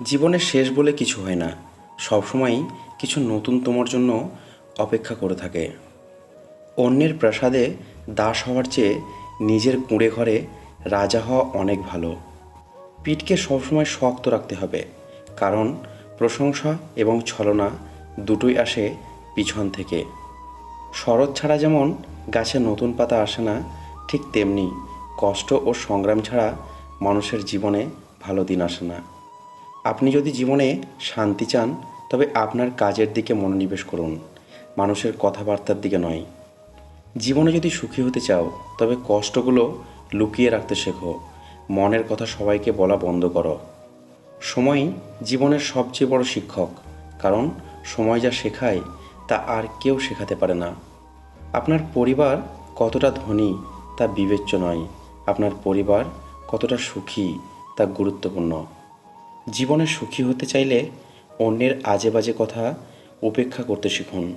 জীবনের শেষ বলে কিছু হয় না। সবসময়ই কিছু নতুন তোমার জন্য অপেক্ষা করে থাকে। অন্যের প্রাসাদে দাস হওয়ার চেয়ে নিজের কুঁড়ে ঘরে রাজা হওয়া অনেক ভালো। পিঠকে সবসময় শক্ত রাখতে হবে, কারণ প্রশংসা এবং ছলনা দুটোই আসে পিছন থেকে। শরৎ ছাড়া যেমন গাছে নতুন পাতা আসে না, ঠিক তেমনি কষ্ট ও সংগ্রাম ছাড়া মানুষের জীবনে ভালো দিন আসে না। আপনি যদি জীবনে শান্তি চান, তবে আপনার কাজের দিকে মনোনিবেশ করুন। মানুষের কথাবার্তার দিকে নয়। জীবনে যদি সুখী হতে চাও, তবে কষ্টগুলো লুকিয়ে রাখতে শেখো। মনের কথা সবাইকে বলা বন্ধ করো। সময় জীবনের সবচেয়ে বড় শিক্ষক, কারণ সময় যা শেখায়, তা আর কেউ শেখাতে পারে না। আপনার পরিবার কতটা ধনী, তা বিবেচ্য নয়। আপনার পরিবার কতটা সুখী, তা গুরুত্বপূর্ণ। জীবনে সুখী হতে চাইলে অন্যের আজে বাজে কথা উপেক্ষা করতে শিখুন।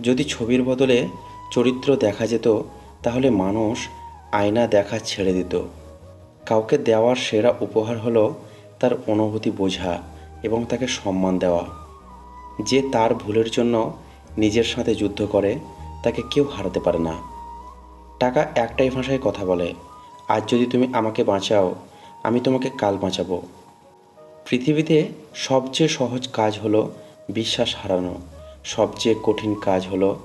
যদি ছবির বদলে চরিত্র দেখা যেত, তাহলে মানুষ আয়না দেখা ছেড়ে দিত। কাউকে দেওয়ার সেরা উপহার হলো তার অনুভূতি বোঝা এবং তাকে সম্মান দেওয়া। যে তার ভুলের জন্য নিজের সাথে যুদ্ধ করে, তাকে কেউ হারাতে পারে না। টাকা একটাই ভাষায় কথা বলে, আজ যদি তুমি আমাকে বাঁচাও, আমি তোমাকে কাল বাঁচাবো। পৃথিবীতে সবচেয়ে সহজ কাজ হলো বিশ্বাস হারানো। সবচেয়ে কঠিন কাজ হলো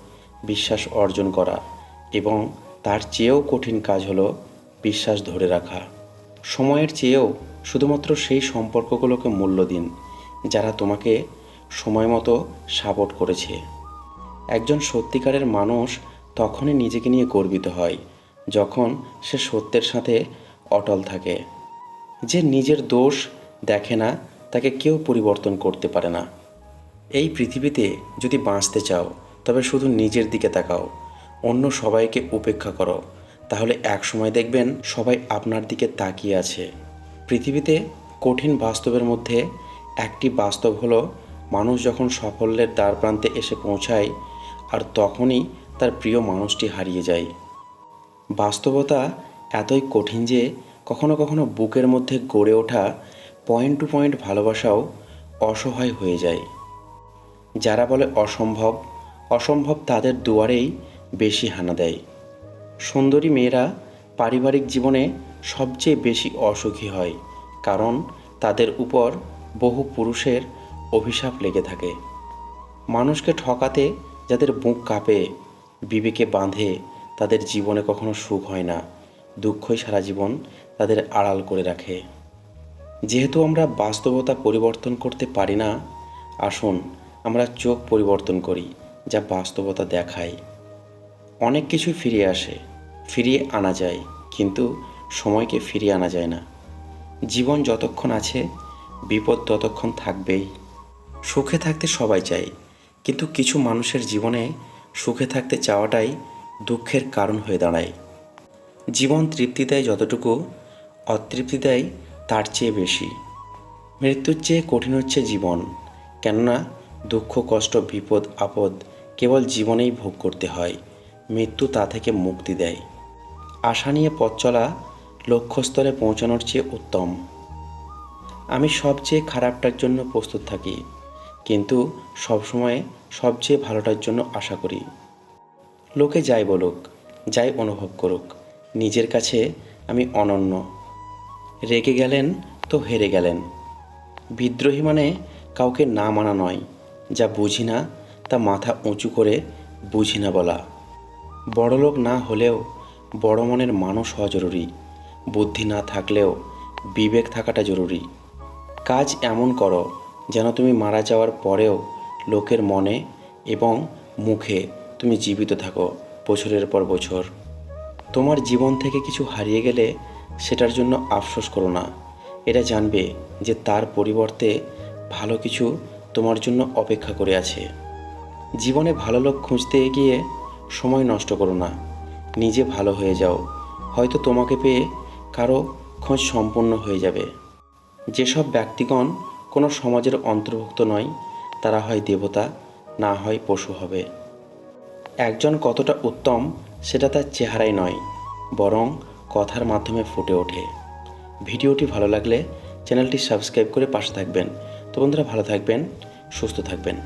বিশ্বাস অর্জন করা এবং তার চেয়েও কঠিন কাজ হলো বিশ্বাস ধরে রাখা। সময়ের চেয়েও শুধুমাত্র সেই সম্পর্কগুলোকে মূল্য দিন যারা তোমাকে সময় মতো সাপোর্ট করেছে। একজন সত্যিকারের মানুষ তখনই নিজেকে নিয়ে গর্বিত হয় যখন সে সত্যের সাথে অটল থাকে। যে নিজের দোষ দেখে না, তাকে কেউ পরিবর্তন করতে পারে না। এই পৃথিবীতে যদি বাঁচতে চাও, তবে শুধু নিজের দিকে তাকাও। অন্য সবাইকে উপেক্ষা করো। তাহলে এক সময় দেখবেন সবাই আপনার দিকে তাকিয়ে আছে। পৃথিবীতে কঠিন বাস্তবের মধ্যে একটি বাস্তব হলো, মানুষ যখন সাফল্যের দ্বার প্রান্তে এসে পৌঁছায়, আর তখনই তার প্রিয় মানুষটি হারিয়ে যায়। বাস্তবতা এতই কঠিন যে কখনো কখনো বুকের মধ্যে গড়ে ওঠা পয়েন্ট টু পয়েন্ট ভালোবাসাও অসহায় হয়ে যায়। যারা বলে অসম্ভব অসম্ভব তাদের দুয়ারেই বেশি হানা দেয়। সুন্দরী মেয়েরা পারিবারিক জীবনে সবচেয়ে বেশি অসুখী হয়, কারণ তাদের উপর বহু পুরুষের অভিশাপ লেগে থাকে। মানুষকে ঠকাতে যাদের বুক কাঁপে, বিবেকে বাঁধে, তাদের জীবনে কখনো সুখ হয় না। দুঃখই সারা জীবন তাদের আড়াল করে রাখে। যেহেতু আমরা বাস্তবতা পরিবর্তন করতে পারি না, আসুন আমরা চোখ পরিবর্তন করি যা বাস্তবতা দেখায়। অনেক কিছু ফিরে আসে, ফিরিয়ে আনা যায়, কিন্তু সময়কে ফিরিয়ে আনা যায় না। জীবন যতক্ষণ আছে, বিপদ ততক্ষণ থাকবেই। সুখে থাকতে সবাই চায়, কিন্তু কিছু মানুষের জীবনে সুখে থাকতে চাওয়াটাই দুঃখের কারণ হয়ে দাঁড়ায়। জীবন তৃপ্তি দেয় যতটুকু, অতৃপ্তি দেয় চেয়ে বেশি। মৃত্যুর চেয়ে কঠিন হচ্ছে জীবন, কেননা দুঃখ, কষ্ট, বিপদ, আপদ কেবল জীবনেই ভোগ করতে হয়। মৃত্যু তা থেকে মুক্তি দেয়। আশা নিয়ে পথ চলা লক্ষ্যস্তরে পৌঁছানোর চেয়ে উত্তম। আমি সবচেয়ে খারাপটার জন্য প্রস্তুত থাকি, কিন্তু সবসময় সবচেয়ে ভালোটার জন্য আশা করি। লোকে যাই বলুক, যাই অনুভব করুক, নিজের কাছে আমি অনন্য। রেগে গেলেন তো হেরে গেলেন। বিদ্রোহী মানে কাউকে না মানা নয়, যা বুঝি না, তা মাথা উঁচু করে বুঝি না বলা। বড়লোক না হলেও বড় মনের মানুষ হওয়া জরুরি, বুদ্ধি না থাকলেও বিবেক থাকাটা জরুরি। কাজ এমন করো যেন তুমি মারা যাওয়ার পরেও লোকের মনে এবং মুখে তুমি জীবিত থাকো, বছরের পর বছর। তোমার জীবন থেকে কিছু হারিয়ে গেলে সেটার জন্য আফসোস করো না। এটা জানবে যে তার পরিবর্তে ভালো কিছু তোমার জন্য অপেক্ষা করে আছে। জীবনে ভালো লোক খুঁজতে গিয়ে সময় নষ্ট করো না। নিজে ভালো হয়ে যাও। হয়তো তোমাকে পেয়ে কারও খোঁজ সম্পূর্ণ হয়ে যাবে। যেসব ব্যক্তিগণ কোনো সমাজের অন্তর্ভুক্ত নয়, তারা হয় দেবতা, না হয় পশু হবে। একজন কতটা উত্তম, সেটা তার চেহারাই নয়। বরং কথার মাধ্যমে ফুটে ওঠে। ভিডিওটি ভালো লাগলে চ্যানেলটি সাবস্ক্রাইব করে পাশে থাকবেন। তো বন্ধুরা, ভালো থাকবেন, সুস্থ থাকবেন।